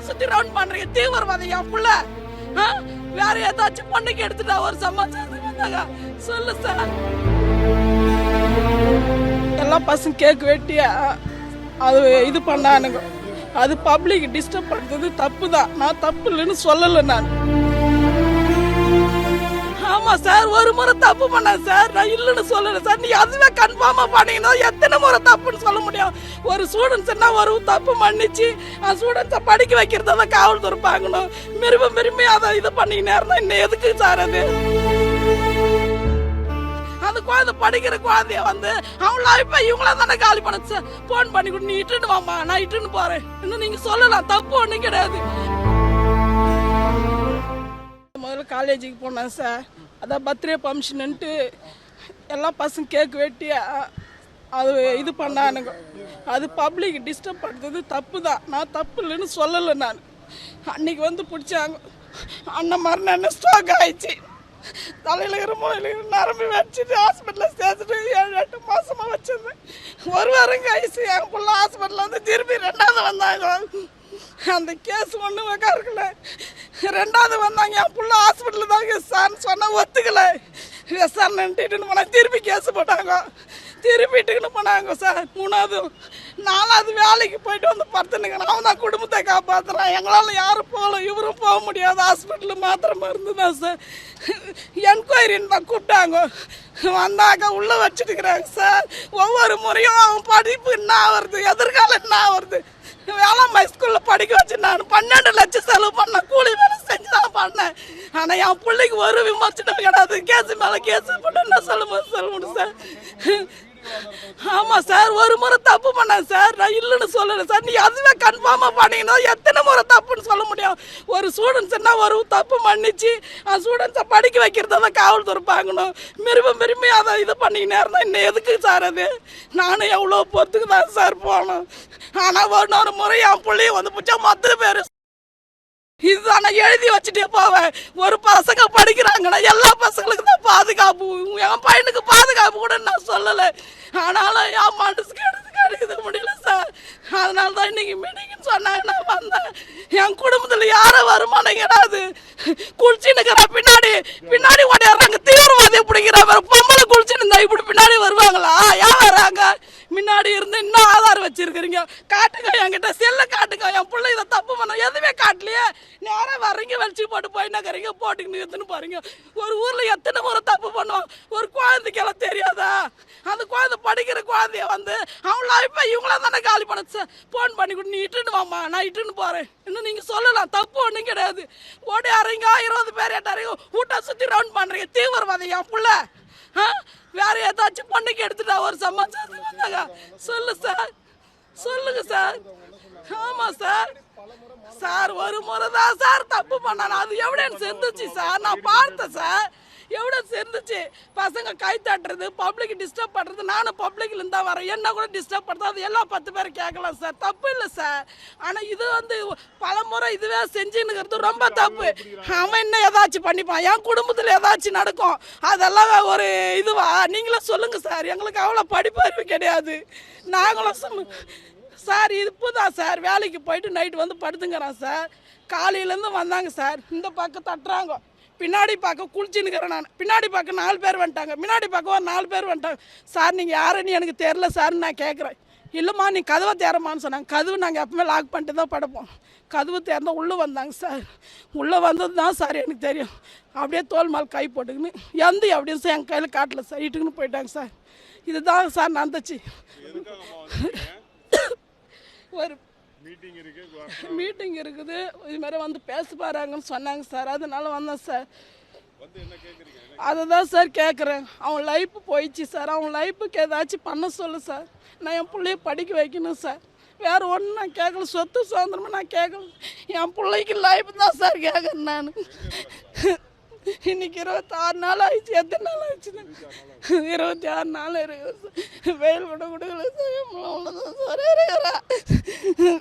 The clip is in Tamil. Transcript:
சுத்தி ரவுண்ட் பண்றீங்க தீவிரவாதம் என் புள்ள. ஆ? வேற ஏதாச்சும் பொண்ணுக்கு எடுத்துட்டா ஒரு சமாச்சாரத்துக்கு வந்தாங்க. சொல்லு சார். எல்லா பசங்க கேக் வெட்டியா? அது இது பண்ணானுங்க. அது பப்ளிக் டிஸ்டர்ப் பண்ணுறது தப்பு தான் நான் தப்பு இல்லைன்னு சொல்லலை நான். ஆமா சார் ஒரு முறை தப்பு பண்ணேன் சார். நான் இல்லைன்னு சொல்லல சார். நீ அதுவே கன்ஃபார்மா பண்ணீங்கன்னா எத்தனை முறை தப்புன்னு சொல்ல முடியும். ஒரு ஸ்டூடெண்ட்ஸ் என்ன ஒரு தப்பு மன்னிச்சு அந்த ஸ்டூடெண்ட்ஸை படிக்க வைக்கிறத தான் காவல்துறை பார்க்கணும். விரும்ப விரும்பி அதை இது பண்ணிக்கினே இருந்தா இன்னும் எதுக்கு சார் அது? அந்த குழந்தை படிக்கிற குழந்தைய வந்து அவன் லைஃப்பை இவங்கள தானே காலி பண்ண சார் ஃபோன் பண்ணி கொடு நீ இட்டுன்னு வாமா நான் இட்டுன்னு போறேன். இன்னும் நீங்க சொல்லலாம் தப்பு ஒன்றும் கிடையாது. காலேஜுக்கு போனேன் சார். அதான் பர்த்டே ஃபங்க்ஷனுன்ட்டு எல்லா பசங்க கேக் வெட்டி அது இது பண்ணானுங்க. அது பப்ளிக் டிஸ்டர்ப் பண்ணுறது தப்பு தான் நான் தப்பு இல்லைன்னு சொல்லலை நான். அன்னைக்கு வந்து பிடிச்சாங்க. அண்ணன் மறுநாள் ஸ்ட்ரோக் ஆயிடுச்சு. தலையில் இருக்கிற மூலையில் நரம்பு வச்சுட்டு ஹாஸ்பிட்டலில் சேர்த்துட்டு ஏழு எட்டு மாசமா வச்சிருந்தேன். ஒரு வாரம் கழிச்சு என் பிள்ளை ஹாஸ்பிட்டலில் வந்து திரும்பி ரெண்டாவது வந்தாங்க. அந்த கேஸ் ஒன்றும் உட்காருக்கல ரெண்டாவது வந்தாங்க. என் புள்ள ஹாஸ்பிட்டலில் தான் சார்னு சொன்னால் ஒத்துக்கல. விசாரணைன்ட்டு போனால் திருப்பி கேஸ் போட்டாங்க. திருப்பிட்டுக்கின்னு போனாங்க சார். மூணாவது நாலாவது வேலைக்கு போயிட்டு வந்து படுத்துனுங்க அவன் தான் குடும்பத்தை காப்பாற்றுறான் எங்களால் யாரும் போகல. இவரும் போக முடியாது ஹாஸ்பிட்டலில் மாத்திரை மருந்து தான் சார். என்கொயரின்னு தான் கூப்பிட்டாங்க. வந்தாக்க உள்ளே வச்சுட்டுக்கிறாங்க சார். ஒவ்வொரு முறையும் அவன் படிப்பு என்ன ஆகுறது எதிர்காலம் என்ன ஆகுறது வேளாண்மை ஸ்கூலில் படிக்க வச்சு நான் பன்னெண்டு லட்சம் செலவு பண்ணேன் கூலி வேலை செஞ்சு தான் பண்ணேன் ஆனா என் பிள்ளைக்கு ஒரு விமர்சனம் கிடையாது. கேஸ் மேல கேஸ் போட்டு என்ன சொல்ல சொல்ல சார் ஆமா சார் ஒரு முறை தப்பு பண்ணேன் சார். நான் இல்லைன்னு சொல்லல சார். நீ அதுவே கன்ஃபார்மா பண்ணீங்கன்னா எத்தனை முறை தப்புன்னு சொல்ல முடியும். ஒரு ஸ்டூடெண்ட்ஸ் என்ன ஒரு தப்பு மன்னிச்சு அந்த ஸ்டூடெண்ட்ஸை படிக்க வைக்கிறத தான் காவல்துறை பார்க்கணும். விரும்ப விரும்பி அதை இது பண்ணிக்கினே இருந்தால் இன்னும் எதுக்கு சார் அது? நானும் எவ்வளோ பொறுத்துக்கு தான் சார் போனோம். ஆனால் ஒரு முறை என் பிள்ளைய வந்து பிடிச்சா மற்ற பேர் இதுதான் நான் எழுதி வச்சுட்டே போவேன் ஒரு பசங்க படிக்கிறாங்கன்னா எல்லா பசங்களுக்கு தான் பாதுகாப்பு. என் பையனுக்கு பாதுகாப்பு கூட நான் சொல்லலை. ஆனாலும் என் மனசுக்கு எடுத்து கிடைக்க முடியல சார். அதனால தான் இன்னைக்கு மீட்டிங்னு சொன்னாங்க. நான் வந்தேன். என் குடும்பத்தில் யாரும் வருமானம் கிடையாது. குளிச்சுன்னுக்கிற பின்னாடி பின்னாடி ஓடிடுறாங்க தீவிரவாதியை பிடிக்கிற பொம்பளை குளிச்சுன்னு இருந்தா இப்படி பின்னாடி வருவாங்களா? ஏன் வராங்க முன்னாடி இருந்து இன்னும் ஆதாரம் வச்சிருக்கிறீங்க? காட்டுங்க என்கிட்ட செல்ல காட்டுங்க. என் பிள்ளை இதை தப்பு பண்ண எதுவுமே காட்டலையே. நேராக வர்றீங்க வலிச்சு போட்டு போயினாக்கிறீங்க போட்டுக்கின்னு எத்தனை பாருங்க ஒரு ஊர்ல எத்தனை முறை தப்பு பண்ணுவோம்? ஒரு குழந்தைக்கெல்லாம் தெரியாதா? அந்த குழந்தை படிக்கிற குழந்தைய வந்து அவன் லைஃப்பை இவங்களா தானே காலி பண்ண ஃபோன் பண்ணி கொடு நீ இட்டுன்னு வாமா நான் இட்டுன்னு போறேன். இன்னும் நீங்க சொல்லலாம் தப்பு ஒன்றும் கிடையாது. ஓடி அறைங்க இருபது பேர் எட்டாரையும் வீட்டை சுத்தி ரவுண்ட் பண்றீங்க தீவிரவாதம் என் பிள்ளை. ஆ? வேற ஏதாச்சும் பொண்ணுக்கு எடுத்துட்டு ஒரு சமாச்சாரத்துக்கு வந்தாங்க சொல்லு சார். சொல்லுங்க சார். ஆமா சார். சார் ஒரு முறை தான் சார் தப்பு பண்ணான. அது எவிடன்ஸ் இருந்துச்சு சார். நான் பார்த்தேன் சார். எவிடன்ஸ் இருந்துச்சு பசங்க கை தட்டுறது பப்ளிக் டிஸ்டர்ப் பண்ணுறது நானும் பப்ளிக்ல இருந்தா வரேன். என்ன கூட டிஸ்டர்ப் பண்ணுறது அது எல்லாம் பத்து பேர் கேட்கலாம் சார் தப்பு இல்லை சார் ஆனால் இது வந்து பல முறை இதுவே செஞ்சுன்னுங்கிறது ரொம்ப தப்பு. அவன் என்ன ஏதாச்சும் பண்ணிப்பான்? என் குடும்பத்தில் ஏதாச்சும் நடக்கும். அதெல்லாம் ஒரு இதுவா? நீங்களே சொல்லுங்க சார் எங்களுக்கு அவ்வளோ படிப்பறிவு கிடையாது. நாங்களும் சார் இப்போதான் சார் வேலைக்கு போயிட்டு நைட்டு வந்து படுத்துங்கிறான் சார் காலையிலேருந்து வந்தாங்க சார் இந்த பக்கம் தட்டுறாங்க. பின்னாடி பக்கம் குளிச்சுன்னுக்கிறேன் நான். பின்னாடி பக்கம் நாலு பேர் வந்துட்டாங்க. முன்னாடி பக்கம் ஒரு நாலு பேர் வந்துட்டாங்க. சார் நீங்கள் யாருன்னு எனக்கு தெரில சார்னு நான் கேட்குறேன். இல்லைம்மா நீ கதவை தேரமான்னு சொன்னாங்க. கதவு நாங்கள் எப்பவுமே லாக் பண்ணிட்டு தான் படுப்போம். கதவு திறந்தா உள்ளே வந்தாங்க சார். உள்ளே வந்தது தான் சார் எனக்கு தெரியும். அப்படியே தோல் மேல் கை போட்டுக்கின்னு எந்த அப்படின்னு சார் என் கையில் காட்டல சார் இட்டுக்குன்னு போயிட்டாங்க சார். இதுதான் சார் நடந்துச்சு. ஒரு மீட்டிங் இருக்கு மீட்டிங் இருக்குது. இது மாதிரி வந்து பேச பாருங்கன்னு சொன்னாங்க சார். அதனால வந்தேன் சார். அதை தான் சார் கேட்குறேன் அவன் லைஃப் போயிடுச்சு சார். அவன் லைஃபுக்கு ஏதாச்சும் பண்ண சொல்லு சார். நான் என் பிள்ளைய படிக்க வைக்கணும் சார். வேற ஒன்றும் நான் கேட்கல சொத்து சுதந்திரமா நான் கேட்கல என் பிள்ளைக்கு லைஃப் தான் சார் கேட்குறேன் நான். இன்னைக்கு இருபத்தாறு நாள் ஆயிடுச்சு. எத்தனை நாள் ஆயிடுச்சு? இருபத்தி ஆறு நாள் இருக்குது சார். வெயில் கூட கொடுக்கல சார். அவ்வளோதான் சார். இருக்கிறேன்